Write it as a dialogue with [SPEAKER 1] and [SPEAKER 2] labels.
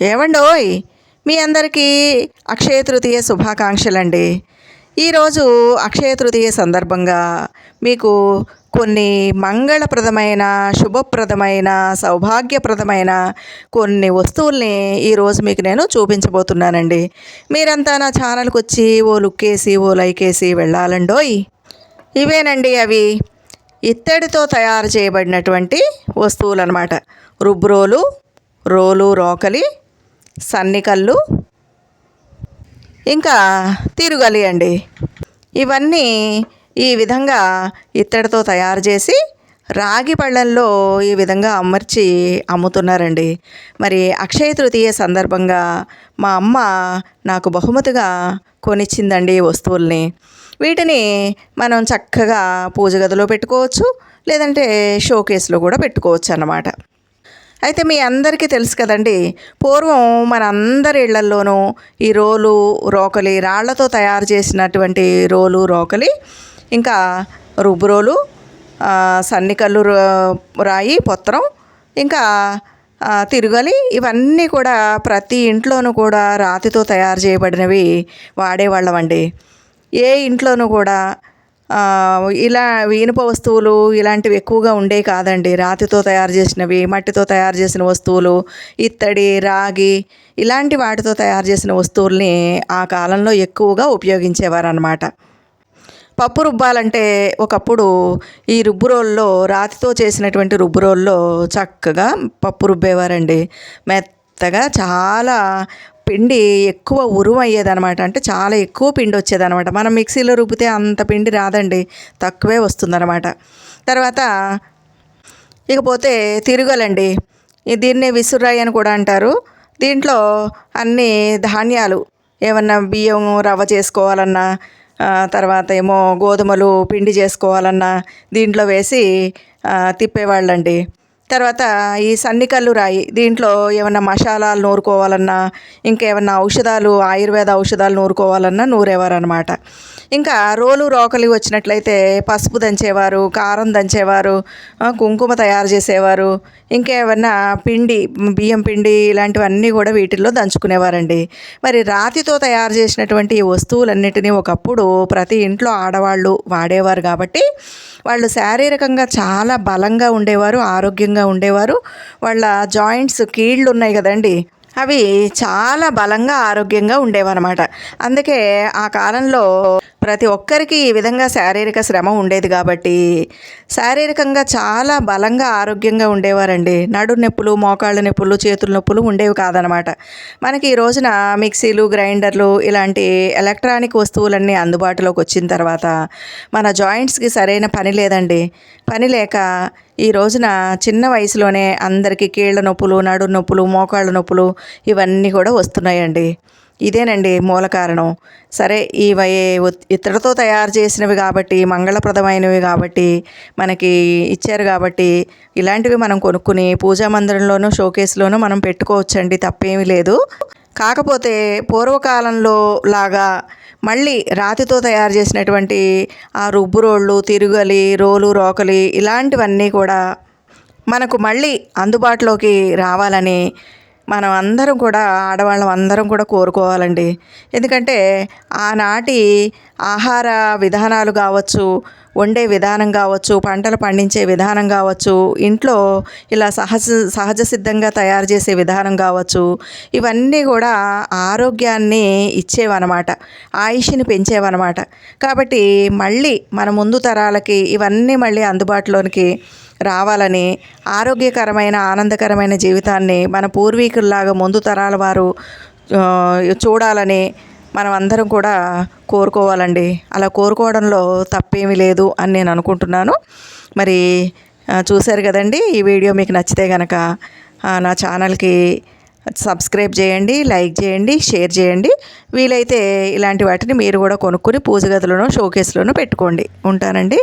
[SPEAKER 1] ఏమండోయ్ మీ అందరికీ అక్షయ తృతీయ శుభాకాంక్షలండి. ఈరోజు అక్షయ తృతీయ సందర్భంగా మీకు కొన్ని మంగళప్రదమైన శుభప్రదమైన సౌభాగ్యప్రదమైన కొన్ని వస్తువుల్ని ఈరోజు మీకు నేను చూపించబోతున్నానండి. మీరంతా నా ఛానల్కి వచ్చి ఓ లుక్ వేసి ఓ లైక్ వేసి వెళ్ళాలండోయ్ ఇవేనండి అవి ఇత్తడితో తయారు చేయబడినటువంటి వస్తువులు అనమాట రుబ్రోలు రోలు రోకలి సన్నికల్లు ఇంకా తిరుగలి అండి. ఇవన్నీ ఈ విధంగా ఇత్తడితో తయారు చేసి రాగి పళ్ళల్లో ఈ విధంగా అమర్చి అమ్ముతున్నారండి. మరి అక్షయ తృతీయ సందర్భంగా మా అమ్మ నాకు బహుమతిగా కొనిచ్చిందండి ఈ వస్తువుల్ని. వీటిని మనం చక్కగా పూజ గదిలో పెట్టుకోవచ్చు లేదంటే షోకేస్లో కూడా పెట్టుకోవచ్చు అన్నమాట. అయితే మీ అందరికీ తెలుసు కదండి పూర్వం మన అందరి ఇళ్ళల్లోనూ ఈ రోలు రోకలి రాళ్ళతో తయారు చేసినటువంటి రోలు రోకలి ఇంకా రుబ్బురోలు సన్నికల్లు రాయి పొత్రం ఇంకా తిరుగలి ఇవన్నీ కూడా ప్రతి ఇంట్లోనూ కూడా రాతితో తయారు చేయబడినవి వాడేవాళ్ళమండి. ఏ ఇంట్లోనూ కూడా ఇలా ఇనుప వస్తువులు ఇలాంటివి ఎక్కువగా ఉండే కాదండి. రాతితో తయారు చేసినవి మట్టితో తయారు చేసిన వస్తువులు ఇత్తడి రాగి ఇలాంటి వాటితో తయారు చేసిన వస్తువుల్ని ఆ కాలంలో ఎక్కువగా ఉపయోగించేవారనమాట పప్పు రుబ్బాలంటే ఒకప్పుడు ఈ రుబ్బురోల్లో రాతితో చేసినటువంటి రుబ్బురోల్లో చక్కగా పప్పు రుబ్బేవారండి. మెత్తగా చాలా పిండి ఎక్కువ ఉరుము అయ్యేదనమాట అంటే చాలా ఎక్కువ పిండి వచ్చేదనమాట మనం మిక్సీలో రుబ్బితే అంత పిండి రాదండి. తక్కువే వస్తుందన్నమాట తర్వాత ఇకపోతే తిరుగలండి. దీన్నే విసురాయి అని కూడా అంటారు. దీంట్లో అన్ని ధాన్యాలు ఏమన్నా బియ్యం రవ్వ చేసుకోవాలన్నా తర్వాత ఏమో గోధుమలు పిండి చేసుకోవాలన్నా దీంట్లో వేసి తిప్పేవాళ్ళండి. తర్వాత ఈ సన్నికల్లు రాయి దీంట్లో ఏమన్నా మసాలాలు నూరుకోవాలన్నా ఇంకేమన్నా ఔషధాలు ఆయుర్వేద ఔషధాలు నూరుకోవాలన్నా నూరేవారనమాట ఇంకా రోలు రోకలి వచ్చినట్లయితే పసుపు దంచేవారు కారం దంచేవారు కుంకుమ తయారు చేసేవారు ఇంకేమన్నా పిండి బియ్యం పిండి ఇలాంటివన్నీ కూడా వీటిల్లో దంచుకునేవారండి. మరి రాతితో తయారు చేసినటువంటి ఈ వస్తువులన్నిటినీ ఒకప్పుడు ప్రతి ఇంట్లో ఆడవాళ్ళు వాడేవారు కాబట్టి వాళ్ళు శారీరకంగా చాలా బలంగా ఉండేవారు ఆరోగ్యంగా ఉండేవారు. వాళ్ళ జాయింట్స్ కీళ్ళు ఉన్నాయి కదండి. అవి చాలా బలంగా ఆరోగ్యంగా ఉండేవన్నమాట. అందుకే ఆ కాలంలో ప్రతి ఒక్కరికి ఈ విధంగా శారీరక శ్రమ ఉండేది కాబట్టి శారీరకంగా చాలా బలంగా ఆరోగ్యంగా ఉండేవారండి. నడు నొప్పులు మోకాళ్ళ నొప్పులు చేతుల నొప్పులు ఉండేవి కాదనమాట మనకి ఈ రోజున మిక్సీలు గ్రైండర్లు ఇలాంటి ఎలక్ట్రానిక్ వస్తువులన్నీ అందుబాటులోకి వచ్చిన తర్వాత మన జాయింట్స్కి సరైన పని లేదండి. పని లేక ఈ రోజున చిన్న వయసులోనే అందరికీ కీళ్ళ నొప్పులు నడు నొప్పులు మోకాళ్ళ నొప్పులు ఇవన్నీ కూడా వస్తున్నాయండి. ఇదేనండి మూల కారణం. సరే ఇవి ఇతరతో తయారు చేసినవి కాబట్టి మంగళప్రదమైనవి కాబట్టి మనకి ఇచ్చారు కాబట్టి ఇలాంటివి మనం కొనుక్కుని పూజా మందిరంలోనూ షోకేస్లోనూ మనం పెట్టుకోవచ్చండి తప్పేమీ లేదు. కాకపోతే పూర్వకాలంలో లాగా మళ్ళీ రాతితో తయారు చేసినటువంటి ఆ రుబ్బు రోళ్ళు తిరుగలి రోలు రోకలి ఇలాంటివన్నీ కూడా మనకు మళ్ళీ అందుబాటులోకి రావాలని మనం అందరం కూడా ఆడవాళ్ళం అందరం కూడా కోరుకోవాలండి. ఎందుకంటే ఆనాటి ఆహార విధానాలు కావచ్చు వండే విధానం కావచ్చు పంటలు పండించే విధానం కావచ్చు ఇంట్లో ఇలా సహజ సహజ సిద్ధంగా తయారు చేసే విధానం కావచ్చు ఇవన్నీ కూడా ఆరోగ్యాన్ని ఇచ్చేవన్నమాట ఆయుష్ని పెంచేవన్నమాట కాబట్టి మళ్ళీ మన ముందు తరాలకి ఇవన్నీ మళ్ళీ అందుబాటులోనికి రావాలని ఆరోగ్యకరమైన ఆనందకరమైన జీవితాన్ని మన పూర్వీకుల్లాగా ముందు తరాల వారు చూడాలని మనం అందరం కూడా కోరుకోవాలండి. అలా కోరుకోవడంలో తప్పేమీ లేదు అని నేను అనుకుంటున్నాను. మరి చూశారు కదండి ఈ వీడియో మీకు నచ్చితే కనుక నా ఛానల్కి సబ్స్క్రైబ్ చేయండి లైక్ చేయండి షేర్ చేయండి. వీలైతే ఇలాంటి వాటిని మీరు కూడా కొనుక్కొని పూజ గదిలోనో షోకేస్లోనో పెట్టుకోండి. ఉంటానండి.